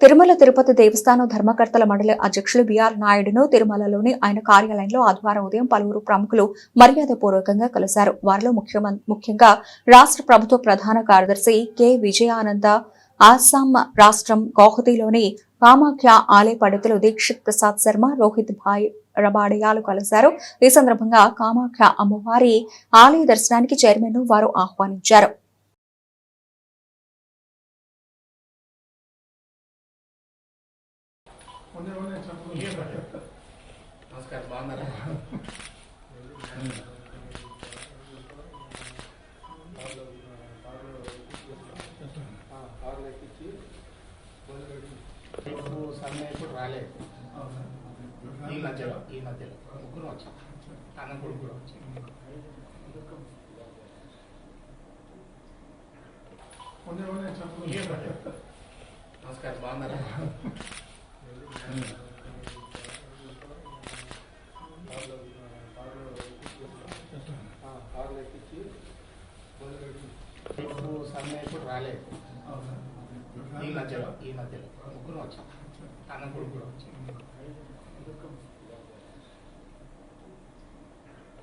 తిరుమల తిరుపతి దేవస్థానం ధర్మకర్తల మండలి అధ్యక్షులు బిఆర్ నాయుడును తిరుమలలోని ఆయన కార్యాలయంలో ఆదివారం ఉదయం పలువురు ప్రముఖులు మర్యాదపూర్వకంగా కలిశారు. వారిలో ముఖ్యంగా రాష్ట్ర ప్రభుత్వ ప్రధాన కార్యదర్శి కె. విజయానంద ఆసాం రాష్ట్రం గౌహతిలోని కామాఖ్య ఆలయ పండితులు దీక్షిత్ ప్రసాద్ శర్మ రోహిత్ భాయ్ రబాడియాలు కలిశారు. ఈ సందర్భంగా కామాఖ్య అమ్మవారి ఆలయ దర్శనానికి చైర్మన్ను వారు ఆహ్వానించారు. నమస్కారం బాగున్నారా ఇప్పుడు సమ్మె ఇప్పుడు రాలేదు ఈ మధ్యలో ఈ మధ్యలో ముగ్గురు వచ్చాం అన్న కొడుకు కూడా వచ్చాం నమస్కారం బాగున్నారా ఇప్పుడు రాలేదు ఈ మధ్యలో ఈ మధ్యలో ముగ్గురు వచ్చాం అన్న కొడుకు కూడా వచ్చాం